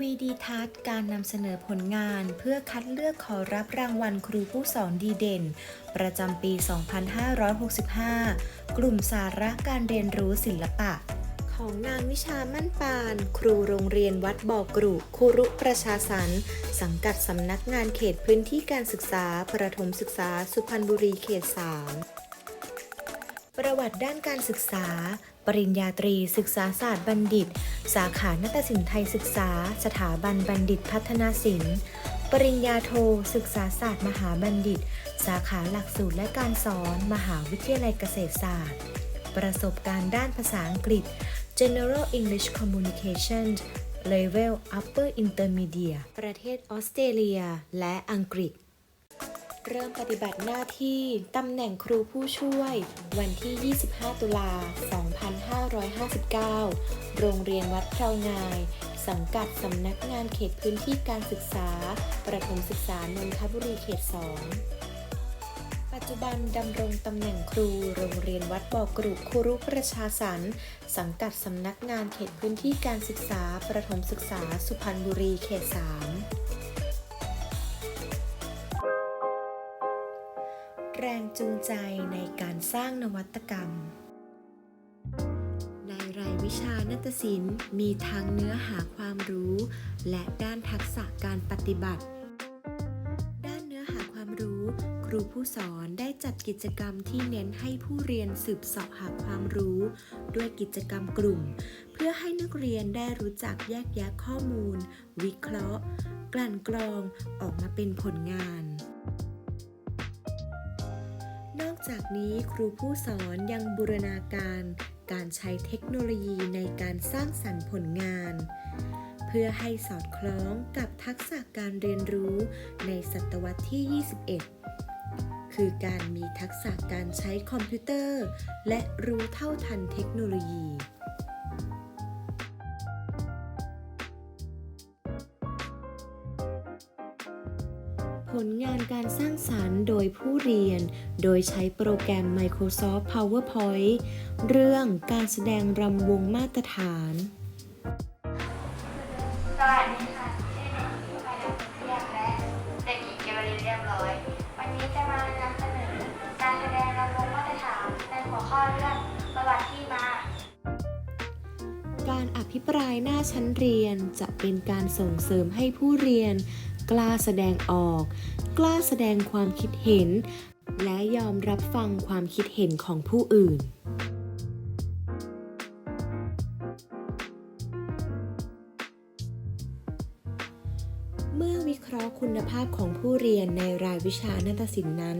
วีดีทัศน์การนำเสนอผลงานเพื่อคัดเลือกขอรับรางวัลครูผู้สอนดีเด่น ประจำปี 2565 กลุ่มสาระการเรียนรู้ศิลปะ ของนางวิชามั่นปาน ครูโรงเรียนวัดบ่อกรุครูรุประชาสรรสังกัดสำนักงานเขตพื้นที่การศึกษา ประถมศึกษาสุพรรณบุรีเขต 3 ประวัติด้านการศึกษา ปริญญาตรีศึกษาศาสตร์บัณฑิต สาขานาฏศิลป์ไทยศึกษา สถาบันบัณฑิตพัฒนาศิลป์ ปริญญาโท ศึกษาศาสตร์มหาบัณฑิต สาขาหลักสูตรและการสอน มหาวิทยาลัยเกษตรศาสตร์ ประสบการณ์ด้านภาษาอังกฤษ General English Communication Level Upper Intermediate ประเทศออสเตรเลีย และอังกฤษ เริ่มปฏิบัติหน้าที่ตำแหน่งครูผู้ช่วย วันที่ 25 ตุลา 2559 โรงเรียนวัดเพรางาย สังกัดสำนักงานเขตพื้นที่การศึกษา ประถมศึกษานนทบุรีเขต 2 ปัจจุบันดำรงตำแหน่งครูโรงเรียนวัดบ่อกรุครูรุประชาสรรสังกัดสำนักงานเขตพื้นที่การศึกษา ประถมศึกษาสุพรรณบุรีเขต 3 จูงใจในการสร้างนวัตกรรม ในรายวิชานาฏศิลป์ มีทั้งเนื้อหาความรู้ และด้านทักษะการปฏิบัติ ด้านเนื้อหาความรู้ ครูผู้สอนได้จัดกิจกรรมที่เน้นให้ผู้เรียนสืบเสาะหาความรู้ ด้วยกิจกรรมกลุ่ม เพื่อให้นักเรียนได้รู้จักแยกแยะข้อมูล วิเคราะห์ กลั่นกรองออกมาเป็นผลงาน จากนี้ครูผู้สอนยังบูรณาการ การใช้เทคโนโลยีในการสร้างสรรค์ผลงาน เพื่อให้สอดคล้องกับทักษะการเรียนรู้ในศตวรรษที่ 21 คือการมีทักษะการใช้คอมพิวเตอร์ และรู้เท่าทันเทคโนโลยี ลงานการสร้างสารรค์โดยผู้เรียน โดยใช้โปรแกรม Microsoft PowerPoint เรื่องการแสดงรำวงมาตรฐานสวัสดีค่ะชื่อเด็กหญิงไปดาวเทียมและเด็กหญิงเกวลินเรียบร้อย วันนี้จะมานำเสนอการแสดงระบบมาตรฐานในหัวข้อเรื่องประวัติที่มาการอภิปรายหน้าชั้นเรียนจะเป็นการส่งเสริมให้ผู้เรียน กล้าแสดงออก กล้าแสดงความคิดเห็น และยอมรับฟังความคิดเห็นของผู้อื่น คุณภาพของผู้เรียนในรายวิชานาฏศิลป์นั้น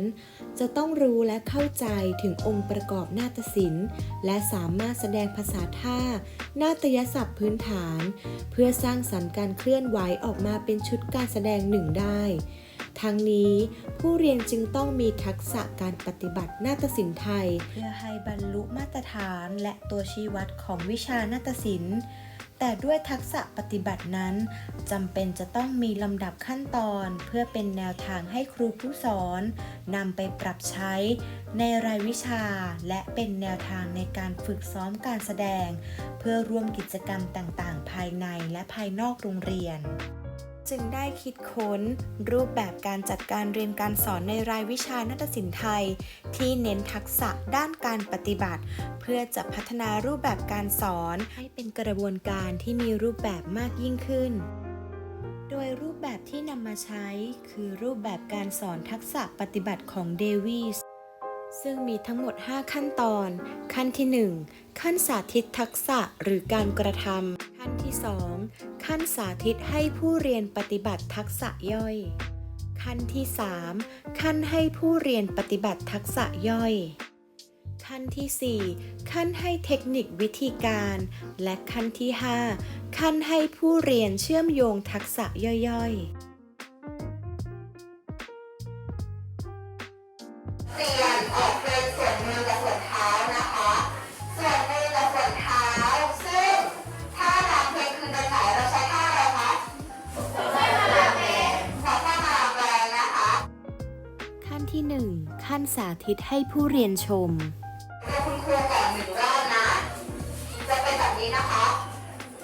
จะต้องรู้และเข้าใจถึงองค์ประกอบนาฏศิลป์ และสามารถแสดงภาษาท่า นาฏยศัพท์พื้นฐาน เพื่อสร้างสรรค์การเคลื่อนไหวออกมาเป็นชุดการแสดงหนึ่งได้ ทั้งนี้ผู้เรียนจึงต้องมีทักษะการปฏิบัตินาฏศิลป์ไทย เพื่อให้บรรลุมาตรฐานและตัวชี้วัดของวิชานาฏศิลป์ แต่ด้วยทักษะปฏิบัตินั้นจำเป็นจะต้องมีลำดับขั้นตอนเพื่อเป็นแนวทางให้ครูผู้สอนนำไปปรับใช้ในรายวิชา และเป็นแนวทางในการฝึกซ้อมการแสดง เพื่อร่วมกิจกรรมต่างๆ ภายในและภายนอกโรงเรียน จึงได้คิดค้นรูปแบบการจัดการเรียนการสอนในรายวิชานาฏศิลป์ไทย ที่เน้นทักษะด้านการปฏิบัติ เพื่อจะพัฒนารูปแบบการสอนให้เป็นกระบวนการที่มีรูปแบบมากยิ่งขึ้น โดยรูปแบบที่นำมาใช้คือรูปแบบการสอนทักษะปฏิบัติของเดวิสซึ่งมีทั้งหมด 5 ขั้นตอน ขั้นที่ 1 ขั้นสาธิตทักษะหรือการกระทำ ขั้นที่ 2 ขั้นสาธิตให้ผู้เรียนปฏิบัติทักษะย่อย ขั้นที่ 3 ขั้นให้ผู้เรียนปฏิบัติทักษะย่อย ขั้นที่ 4 ขั้นให้เทคนิควิธีการ และขั้นที่ 5 ขั้นให้ผู้เรียนเชื่อมโยงทักษะย่อยๆ สาธิตให้ผู้เรียนชม คุณครูก่อนหนึ่งรอบนะ จะเป็นแบบนี้นะคะ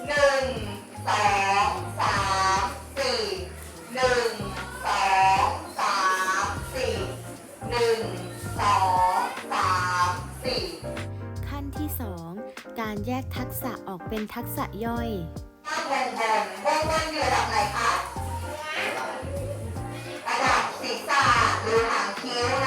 หนึ่งสองสามสี่หนึ่งสองสามสี่หนึ่งสองสามสี่ขั้นที่สองการแยกทักษะออกเป็นทักษะย่อยบนบนบนบนอยู่ระดับไหนคะระดับศีรษะหรือหางคิ้วนะ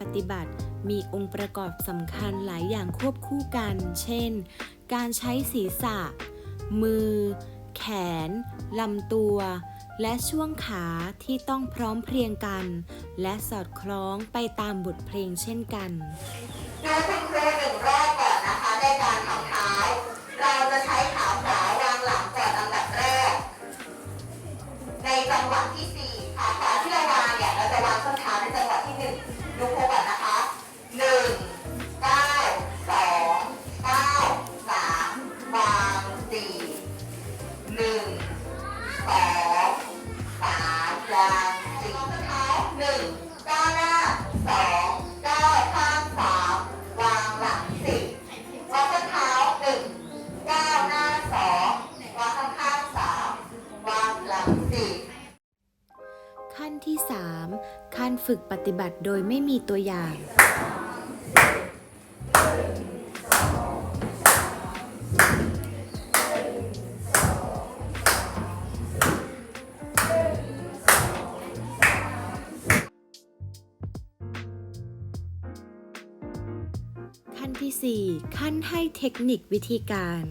ปฏิบัติ มีองค์ประกอบสำคัญหลายอย่างควบคู่กัน เช่น การใช้ศีรษะ มือ แขนลำตัว และช่วงขาที่ต้องพร้อมเพรียงกัน และสอดคล้องไปตามบทเพลงเช่นกันดูคุณครูหนึ่งรอบก่อนนะคะในการทำเท้าเราจะใช้ โดยไม่มีตัวอย่าง ขั้นที่ 4 ขั้นให้เทคนิควิธีการ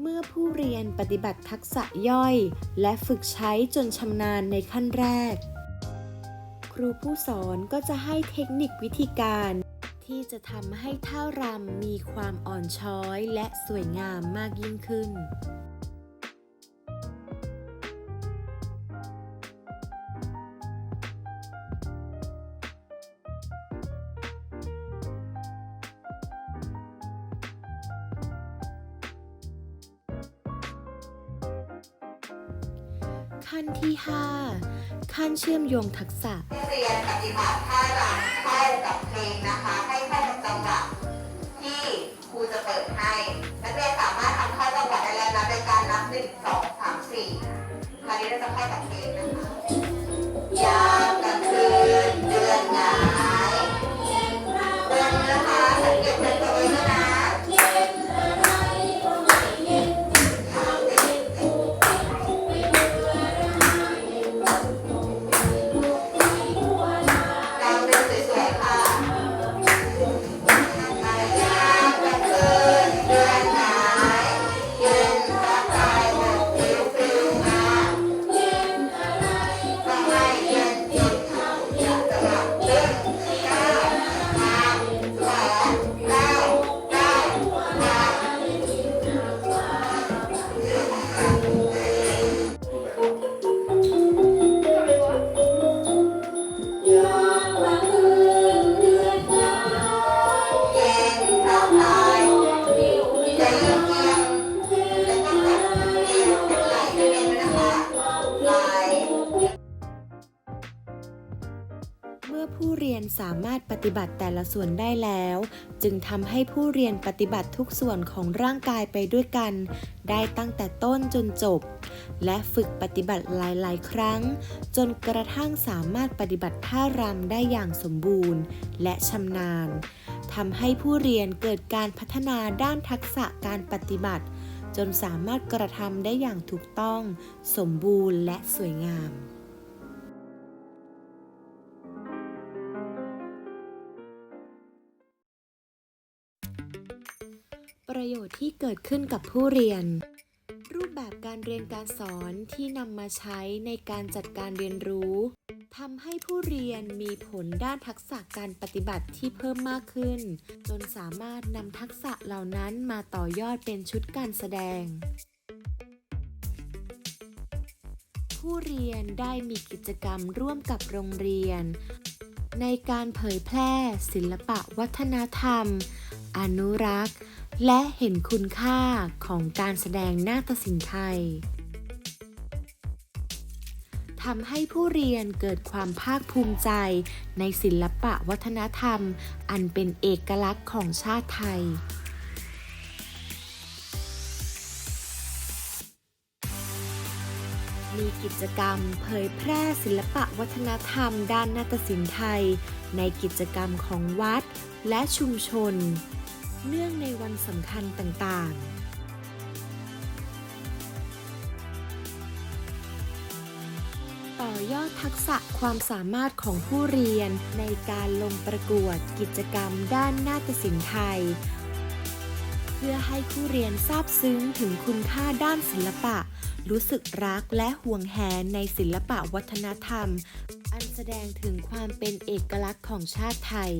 เมื่อผู้เรียนปฏิบัติทักษะย่อย และฝึกใช้จนชำนาญในขั้นแรก รูผู้สอนก็จะให้เทคนิควิธีการ ที่จะทำให้ท่ารำมีความอ่อนช้อยและสวยงามมากยิ่งขึ้น ขั้นที่ 5 ขั้นเชื่อมโยงทักษะ เรียนปฏิบัติท่ารำเข้ากับเพลงนะคะ ให้เข้ากับจังหวะที่ครูจะเปิดให้ นักเรียนสามารถทำเข้าจังหวะได้แล้วนะโดยการนับหนึ่งสองสามสี่คราวนี้เราจะเข้ากับเพลงนะคะยาม สามารถปฏิบัติแต่ละส่วนได้แล้ว จึงทำให้ผู้เรียนปฏิบัติทุกส่วนของร่างกายไปด้วยกัน ได้ตั้งแต่ต้นจนจบ และฝึกปฏิบัติหลาย ๆ ครั้ง จนกระทั่งสามารถปฏิบัติท่ารำได้อย่างสมบูรณ์ และชำนาญทำให้ผู้เรียนเกิดการพัฒนาด้านทักษะการปฏิบัติ จนสามารถกระทำได้อย่างถูกต้อง สมบูรณ์และสวยงาม ประโยชน์ที่เกิดขึ้นกับผู้เรียน รูปแบบการเรียนการสอนที่นำมาใช้ในการจัดการเรียนรู้ทำให้ผู้เรียนมีผลด้านทักษะการปฏิบัติที่เพิ่มมากขึ้น จนสามารถนำทักษะเหล่านั้นมาต่อยอดเป็นชุดการแสดง ผู้เรียนได้มีกิจกรรมร่วมกับโรงเรียน ในการเผยแพร่ ศิลปะวัฒนธรรม อนุรักษ์ และเห็นคุณค่าของการแสดงนาฏศิลป์ไทยทำให้ผู้เรียนเกิดความภาคภูมิใจในศิลปะวัฒนธรรม อันเป็นเอกลักษณ์ของชาติไทย มีกิจกรรมเผยแพร่ศิลปะวัฒนธรรมด้านนาฏศิลป์ไทย ในกิจกรรมของวัดและชุมชน เนื่องในวันสำคัญต่างๆต่อยอดทักษะความสามารถของผู้เรียนในการลงประกวดกิจกรรมด้านนาฏศิลป์ไทย เพื่อให้ผู้เรียนทราบซึ้งถึงคุณค่าด้านศิลปะ รู้สึกรักและห่วงแหนในศิลปะวัฒนธรรม อันแสดงถึงความเป็นเอกลักษณ์ของชาติไทย